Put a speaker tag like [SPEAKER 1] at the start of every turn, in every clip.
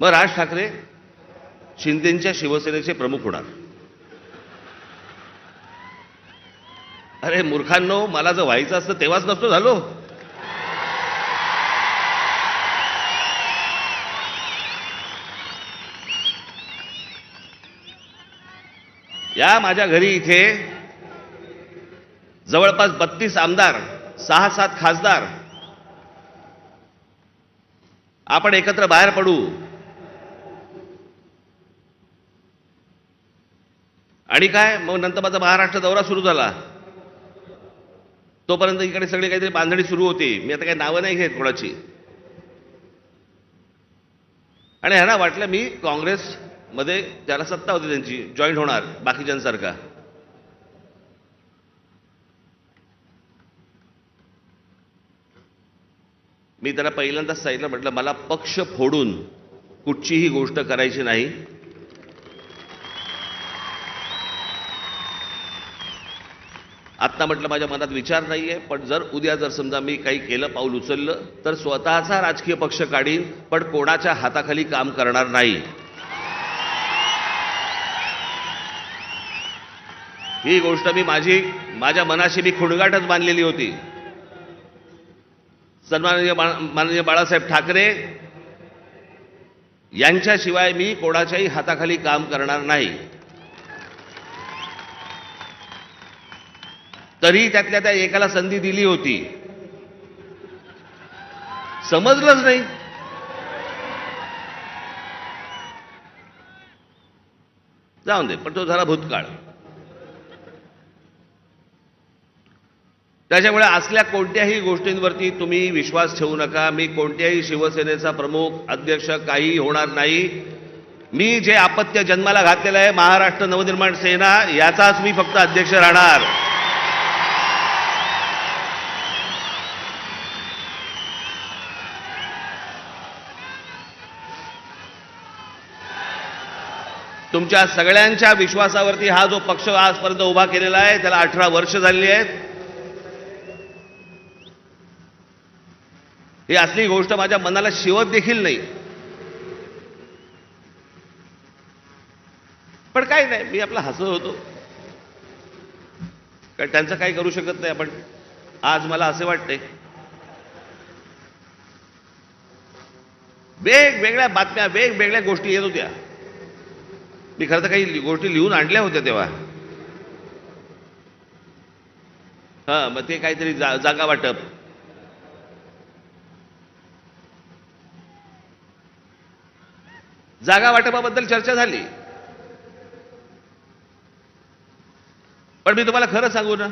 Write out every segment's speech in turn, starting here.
[SPEAKER 1] मग राज ठाकरे शिंदेच्या शिवसेनेचे प्रमुख होणार. अरे मूर्खांनो मला जर व्हायचं असतं तेव्हाच नसतो झालो. या माझ्या घरी इथे जवळपास बत्तीस आमदार सहा सात खासदार आपण एकत्र बाहेर पडू. आणि काय? मग नंतर माझा महाराष्ट्र दौरा सुरू झाला. तोपर्यंत इकडे सगळी काहीतरी बांधणी सुरू होती. मी आता काही नावं नाही घेत कोणाची. आणि ह्यांना वाटलं मी काँग्रेसमध्ये ज्याला सत्ता होती त्यांची जॉईंट होणार बाकीच्यांसारखा. मी त्याला पहिल्यांदाच सांगितलं म्हटलं मला पक्ष फोडून कुठचीही गोष्ट करायची नाही. आत्ता म्हटलं माझ्या मनात विचार नाही आहे पण जर उद्या जर समजा मी काही केलं पाऊल उचललं तर स्वतःचा राजकीय पक्ष काढीन पण कोणाच्या हाताखाली काम करणार नाही. ही गोष्ट मी माझी माझ्या मनाशी मी खुणगाटच बांधलेली होती. सन्माननीय माननीय बाळासाहेब ठाकरे यांच्याशिवाय मी कोणाच्याही हाताखाली काम करणार नाही. तरी त्यातल्या त्या एकाला संधी दिली होती. समजलंच नाही. जाऊन दे पण तो झाला भूतकाळ. त्याच्यामुळे असल्या कोणत्याही गोष्टींवरती तुम्ही विश्वास ठेवू नका. मी कोणत्याही शिवसेनेचा प्रमुख अध्यक्ष काही होणार नाही. मी जे आपत्य जन्माला घातलेलं आहे महाराष्ट्र नवनिर्माण सेना याचाच मी फक्त अध्यक्ष राहणार. तुमच्या सगळ्यांच्या विश्वासावरती हा जो पक्ष आजपर्यंत उभा केलेला आहे त्याला अठरा वर्ष झालेली आहेत. ही असली गोष्ट माझ्या मनाला शिवत देखील नाही. पण काय नाही मी आपला हसत होतो. कारण त्यांचं काही करू शकत नाही आपण. आज मला असे वाटते वेगवेगळ्या बातम्या वेगवेगळ्या गोष्टी येत होत्या. मी खरं तर काही गोष्टी लिहून आणल्या होत्या तेव्हा. हा मग ते काहीतरी जा, जागा वाटप. जागा वाटपाबद्दल चर्चा झाली. पण मी तुम्हाला खरं सांगू ना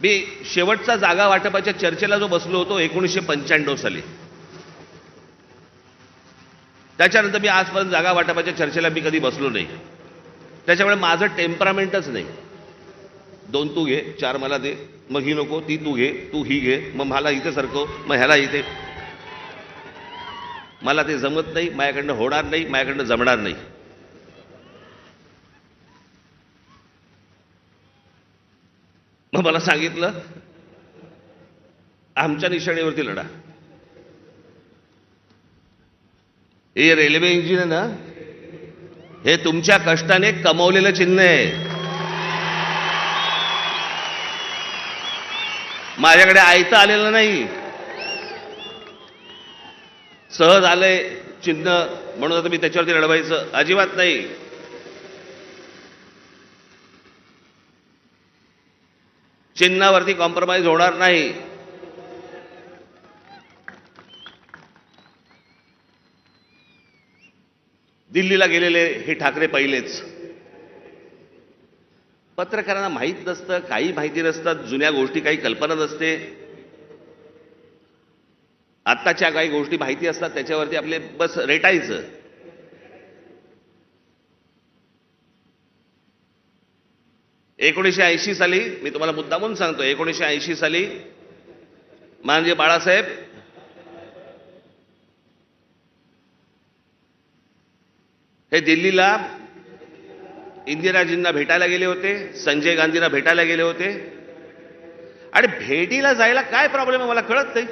[SPEAKER 1] मी शेवटचा जागा वाटपाच्या चर्चेला जो बसलो होतो एकोणीसशे पंच्याण्णव साली. त्याच्यानंतर मी आजपर्यंत जागा वाटपाच्या चर्चेला मी कधी बसलो नाही. त्याच्यामुळे माझं टेम्परामेंटच नाही. दोन तू घे चार मला दे मग ही नको ती तू घे तू ही घे मग मला इथे सरकव मग ह्याला इथे. मला ते जमत नाही माझ्याकडनं होणार नाही माझ्याकडनं जमणार नाही. मग मला सांगितलं आमच्या निशाणीवरती लढा. हे रेल्वे इंजिन आहे ना हे तुमच्या कष्टाने कमवलेलं चिन्ह आहे. माझ्याकडे आयतं आलेलं नाही. सहज आलंय चिन्ह म्हणून आता मी त्याच्यावरती लढवायचं. अजिबात नाही. चिन्हावरती कॉम्प्रोमाइज होणार नाही. दिल्लीला गेलेले हे ठाकरे पहिलेच. पत्रकारांना माहीत नसतं काही माहिती नसतात जुन्या गोष्टी काही कल्पना नसते. आत्ताच्या काही गोष्टी माहिती असतात त्याच्यावरती आपले बस रेटायचं. एकोणीसशे ऐंशी साली मी तुम्हाला मुद्दामून सांगतो एकोणीसशे ऐंशी साली माननीय बाळासाहेब हे दिल्लीला इंदिराजींना भेटायला गेले होते संजय गांधींना भेटायला गेले होते. आणि भेटीला जायला काय प्रॉब्लेम आहे मला कळत नाही.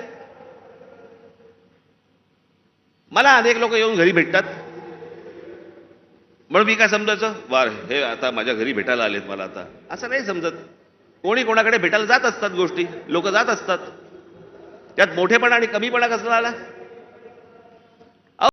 [SPEAKER 1] मला अनेक लोक येऊन घरी भेटतात. म्हणून मी काय समजायचं? वार हे आता माझ्या घरी भेटायला आलेत मला आता. असं नाही समजत. कोणी कोणाकडे भेटायला जात असतात गोष्टी लोक जात असतात. त्यात मोठेपणा आणि कमीपणा कसला आला